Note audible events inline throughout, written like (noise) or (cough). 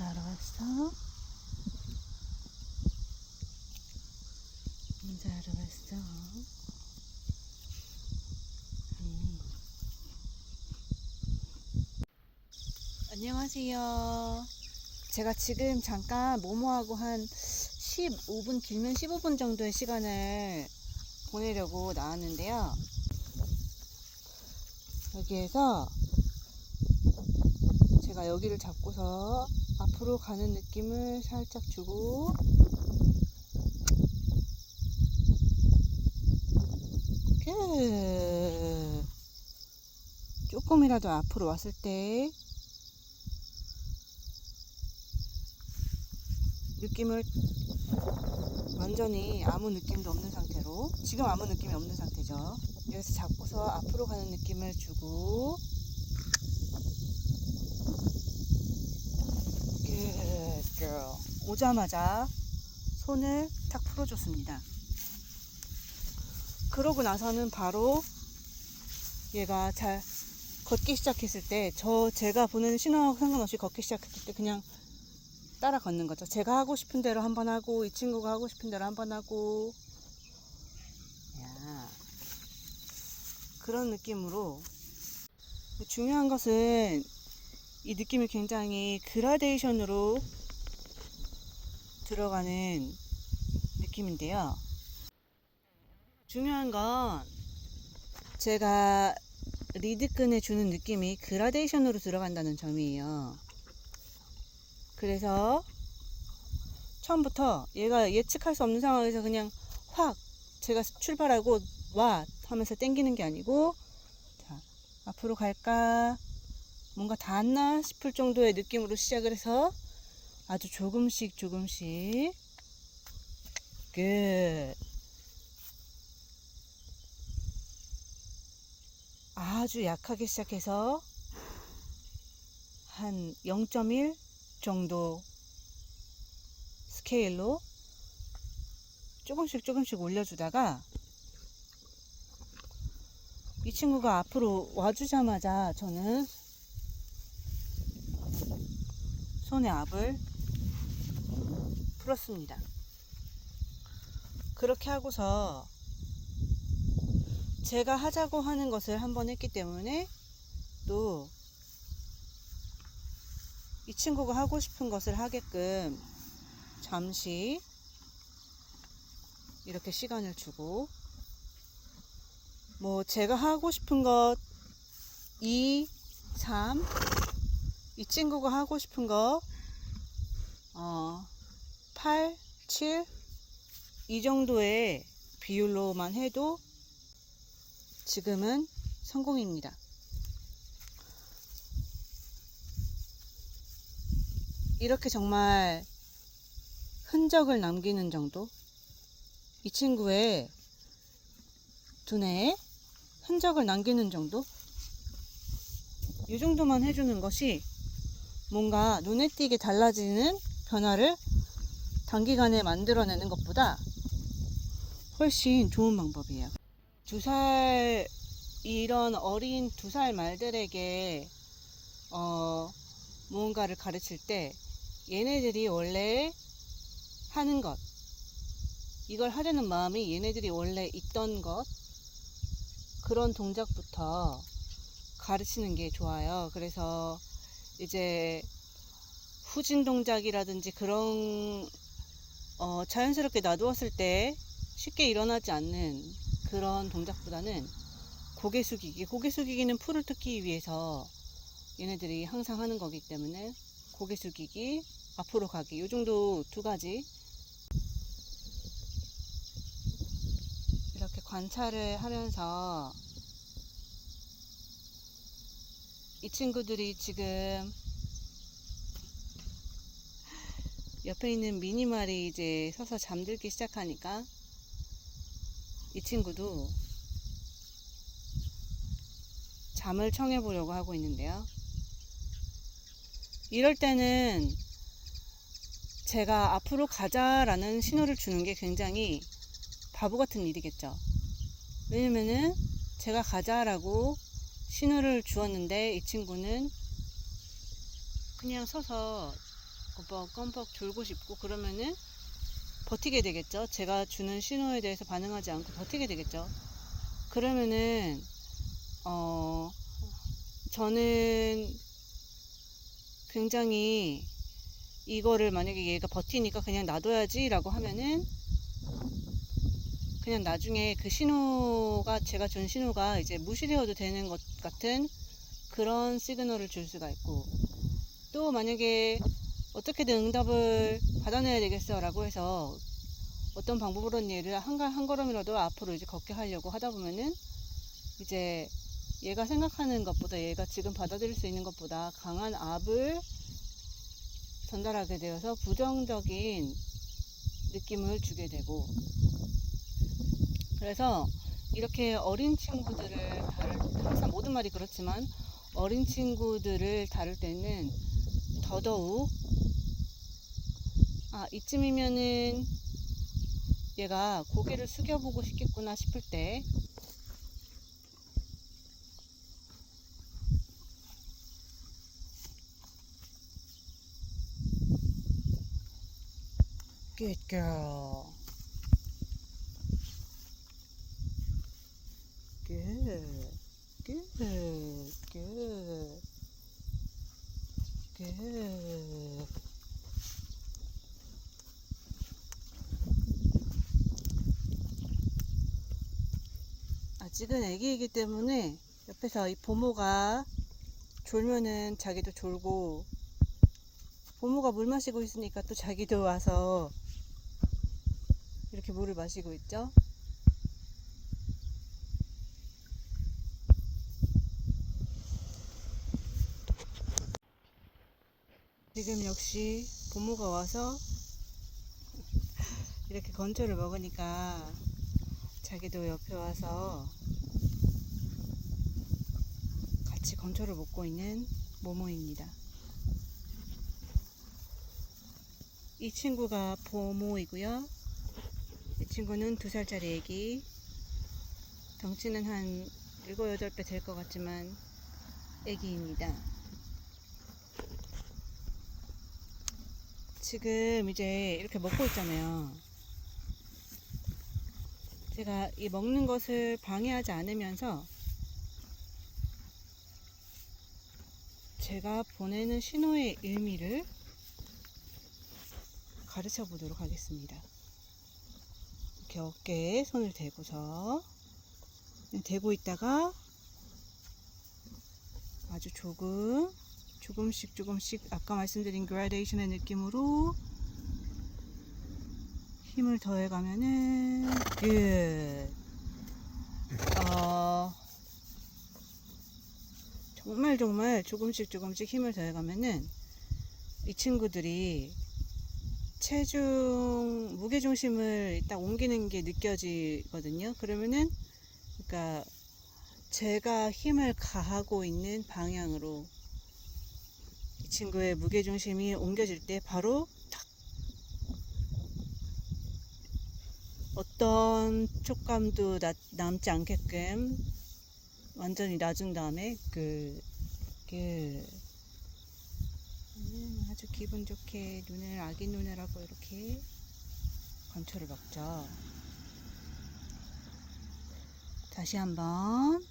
인사하러 왔어? 인사하러 왔어? 음. 안녕하세요. 제가 지금 잠깐 모모하고 한 15분, 길면 15분 정도의 시간을 보내려고 나왔는데요. 여기에서 제가 여기를 잡고서 앞으로 가는 느낌을 살짝 주고. 끝 조금이라도 앞으로 왔을 때. 느낌을 완전히 아무 느낌도 없는 상태로. 지금 아무 느낌이 없는 상태죠. 여기서 잡고서 앞으로 가는 느낌을 주고 Girl. 오자마자 손을 탁 풀어줬습니다. 그러고 나서는 바로 얘가 잘 걷기 시작했을 때, 저 제가 보는 신호하고 상관없이 걷기 시작했을 때 그냥 따라 걷는 거죠. 제가 하고 싶은 대로 한번 하고, 이 친구가 하고 싶은 대로 한번 하고, 야. 그런 느낌으로. 중요한 것은 이 느낌이 굉장히 그라데이션으로 들어가는 느낌인데요. 중요한 건 제가 리드끈에 주는 느낌이 그라데이션으로 들어간다는 점이에요. 그래서 처음부터 얘가 예측할 수 없는 상황에서 그냥 확 제가 출발하고 와 하면서 땡기는 게 아니고 자, 앞으로 갈까 뭔가 닿았나 싶을 정도의 느낌으로 시작을 해서 아주 조금씩 조금씩 끝. 아주 약하게 시작해서 한 0.1 정도 스케일로 조금씩 조금씩 올려주다가 이 친구가 앞으로 와주자마자 저는 손에 압을 풀었습니다. 그렇게 하고서 제가 하자고 하는 것을 한번 했기 때문에 또 이 친구가 하고 싶은 것을 하게끔 잠시 이렇게 시간을 주고 뭐 제가 하고 싶은 것 2, 3, 이 친구가 하고 싶은 거, 어, 8, 7, 이 정도의 비율로만 해도 지금은 성공입니다. 이렇게 정말 흔적을 남기는 정도? 이 친구의 두뇌에 흔적을 남기는 정도? 이 정도만 해주는 것이 뭔가 눈에 띄게 달라지는 변화를 단기간에 만들어내는 것보다 훨씬 좋은 방법이에요. 두 살, 이런 어린 두 살 말들에게, 어, 무언가를 가르칠 때 얘네들이 원래 하는 것, 이걸 하려는 마음이 얘네들이 원래 있던 것, 그런 동작부터 가르치는 게 좋아요. 그래서 이제 후진 동작이라든지 그런 어, 자연스럽게 놔두었을 때 쉽게 일어나지 않는 그런 동작보다는 고개 숙이기. 고개 숙이기는 풀을 뜯기 위해서 얘네들이 항상 하는 거기 때문에 고개 숙이기 앞으로 가기. 이 정도 두 가지. 이렇게 관찰을 하면서 이 친구들이 지금 옆에 있는 미니말이 이제 서서 잠들기 시작하니까 이 친구도 잠을 청해 보려고 하고 있는데요. 이럴 때는 제가 앞으로 가자라는 신호를 주는 게 굉장히 바보 같은 일이겠죠. 왜냐면은 제가 가자라고 신호를 주었는데 이 친구는 그냥 서서 껌뻑 졸고 싶고 그러면은 버티게 되겠죠. 제가 주는 신호에 대해서 반응하지 않고 버티게 되겠죠. 그러면은 어 저는 굉장히 이거를 만약에 얘가 버티니까 그냥 놔둬야지라고 하면은 그냥 나중에 그 신호가 제가 준 신호가 이제 무시되어도 되는 것 같은 그런 시그널을 줄 수가 있고 또 만약에 어떻게든 응답을 받아내야 되겠어 라고 해서 어떤 방법으로는 얘를 한 걸음이라도 앞으로 이제 걷게 하려고 하다 보면은 이제 얘가 생각하는 것보다 얘가 지금 받아들일 수 있는 것보다 강한 압을 전달하게 되어서 부정적인 느낌을 주게 되고 그래서 이렇게 어린 친구들을 다룰 항상 모든 말이 그렇지만 어린 친구들을 다룰 때는 더더욱 아 이쯤이면은 얘가 고개를 숙여보고 싶겠구나 싶을 때 Good girl. Good. Good. Good. Good. 아직은 애기이기 때문에 옆에서 이 보모가 졸면은 자기도 졸고 보모가 물 마시고 있으니까 또 자기도 와서 이렇게 물을 마시고 있죠. 지금 역시 보모가 와서 이렇게 건초를 먹으니까 자기도 옆에 와서 같이 건초를 먹고 있는 모모입니다. 이 친구가 보모이고요. 이 친구는 두 살짜리 애기. 덩치는 한 7, 8배 될 것 같지만 애기입니다. 지금 이제 이렇게 먹고 있잖아요. 제가 이 먹는 것을 방해하지 않으면서 제가 보내는 신호의 의미를 가르쳐 보도록 하겠습니다. 이렇게 어깨에 손을 대고서 대고 있다가 아주 조금 조금씩 조금씩 아까 말씀드린 그라데이션의 느낌으로 힘을 더해가면은 끝. 어, 정말 정말 조금씩 조금씩 힘을 더해가면은 이 친구들이 체중 무게 중심을 딱 옮기는 게 느껴지거든요. 그러면은 그러니까 제가 힘을 가하고 있는 방향으로 이 친구의 무게 중심이 옮겨질 때 바로 어떤 촉감도 나- 남지 않게끔 완전히 놔준 다음에 그, 그, 음, 아주 기분 좋게 눈을 아기 눈을 하고 이렇게 건초를 먹죠. 다시 한번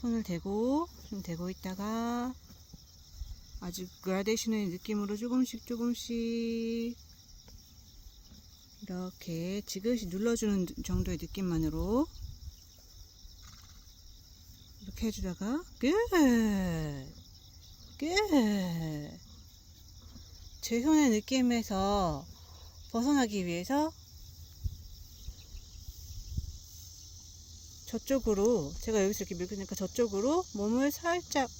손을 대고 좀 대고 있다가 아주 그라데이션의 느낌으로 조금씩 조금씩 이렇게 지그시 눌러주는 정도의 느낌만으로 이렇게 해주다가 끝! 끝! 제 손의 느낌에서 벗어나기 위해서 저쪽으로 제가 여기서 이렇게 밀고 있으니까 저쪽으로 몸을 살짝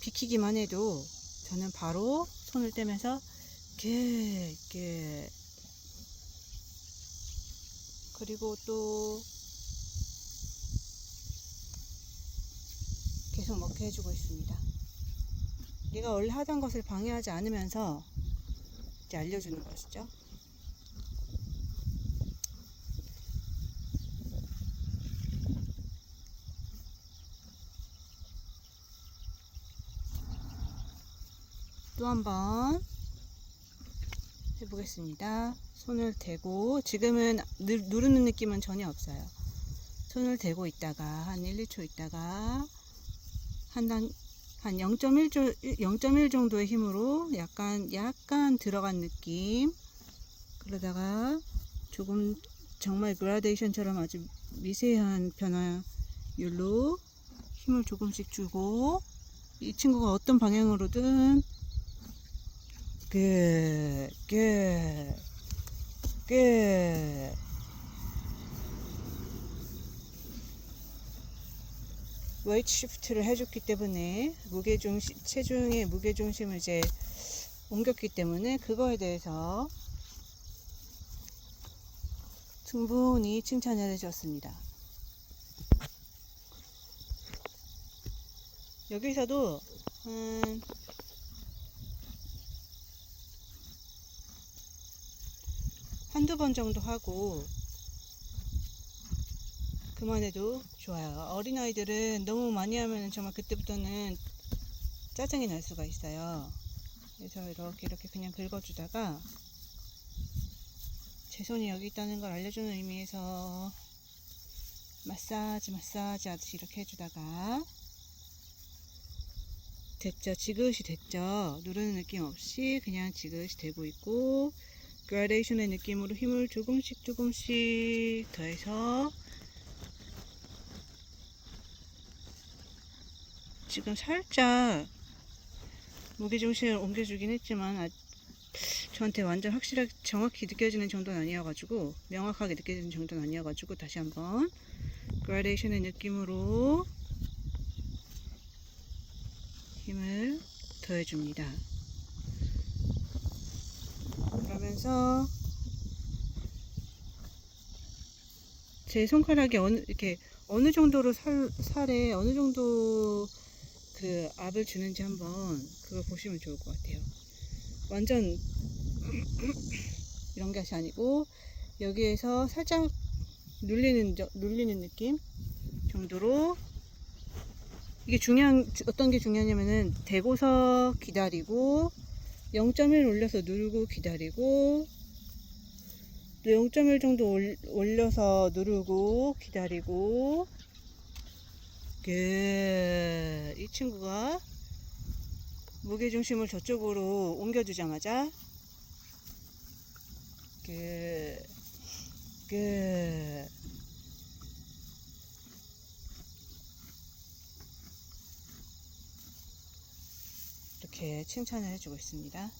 비키기만 해도 저는 바로 손을 떼면서 끝, 끝. 그리고 또 계속 먹게 해주고 있습니다. 얘가 원래 하던 것을 방해하지 않으면서 이제 알려주는 것이죠. 또 한번 해보겠습니다. 손을 대고 지금은 누, 누르는 느낌은 전혀 없어요. 손을 대고 있다가 한 1, 2초 있다가 한 단, 한 0.1조, 0.1 정도의 힘으로 약간, 약간 들어간 느낌. 그러다가 조금 정말 그라데이션처럼 아주 미세한 변화율로 힘을 조금씩 주고 이 친구가 어떤 방향으로든 끝, 끝, 끝. 웨이트 시프트를 해줬기 때문에 무게중심, 체중의 무게중심을 이제 옮겼기 때문에 그거에 대해서 충분히 칭찬을 해주었습니다. 여기서도 음, 한두 번 정도 하고 그만해도 좋아요. 어린아이들은 너무 많이 하면 정말 그때부터는 짜증이 날 수가 있어요. 그래서 이렇게 이렇게 그냥 긁어주다가 제 손이 여기 있다는 걸 알려주는 의미에서 마사지 마사지 하듯이 이렇게 해주다가 됐죠 지그시 됐죠 누르는 느낌 없이 그냥 지그시 되고 있고 그라데이션의 느낌으로 힘을 조금씩 조금씩 더해서 지금 살짝 무게중심을 옮겨주긴 했지만 아, 저한테 완전 확실하게 정확히 느껴지는 정도는 아니어가지고 명확하게 느껴지는 정도는 아니어가지고 다시 한번 그라데이션의 느낌으로 힘을 더해줍니다. 그러면서 제 손가락이 어느 이렇게 어느 정도로 살, 살에 어느 정도 그 압을 주는지 한번 그걸 보시면 좋을 것 같아요. 완전 (clears throat) 이런 것이 아니고 여기에서 살짝 눌리는 저- 눌리는 느낌 정도로 이게 중요한 어떤 게 중요하냐면은 대고서 기다리고 0.1 올려서 누르고 기다리고 또 0.1 정도 올, 올려서 누르고 기다리고. 그, 이 친구가 무게중심을 저쪽으로 옮겨주자마자. 그, 그, 이렇게 칭찬을 해주고 있습니다.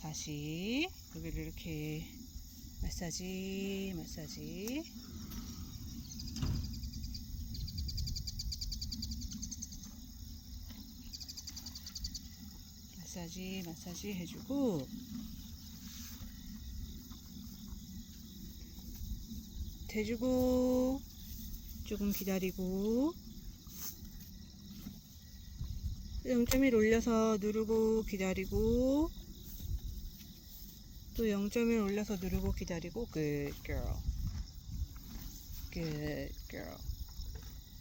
다시 여기를 이렇게 마사지, 마사지. 마사지, 마사지 해주고 대주고 조금 기다리고 0.1 올려서 누르고 기다리고 또 0.1 올려서 누르고 기다리고 good girl. Good girl.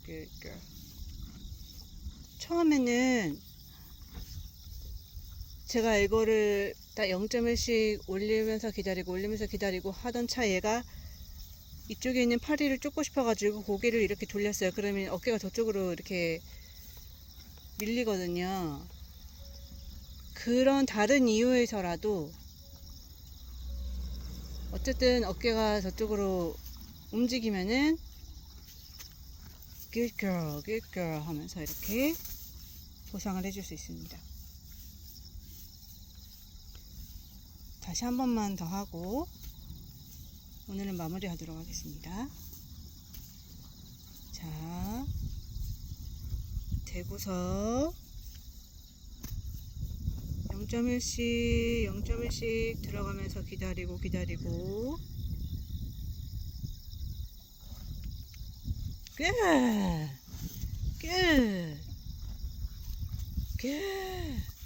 Good girl. 처음에는 제가 이거를 딱 0.1씩 올리면서 기다리고 올리면서 기다리고 하던 차 얘가 이쪽에 있는 파리를 쫓고 싶어가지고 고개를 이렇게 돌렸어요. 그러면 어깨가 저쪽으로 이렇게 밀리거든요. 그런 다른 이유에서라도 어쨌든 어깨가 저쪽으로 움직이면은 good girl, good girl 하면서 이렇게 보상을 해줄 수 있습니다. 다시 한 번만 더 하고 오늘은 마무리 하도록 하겠습니다. 자, 대고서 0.1씩 0.1씩 들어가면서 기다리고 기다리고 끝! 끝! 끝!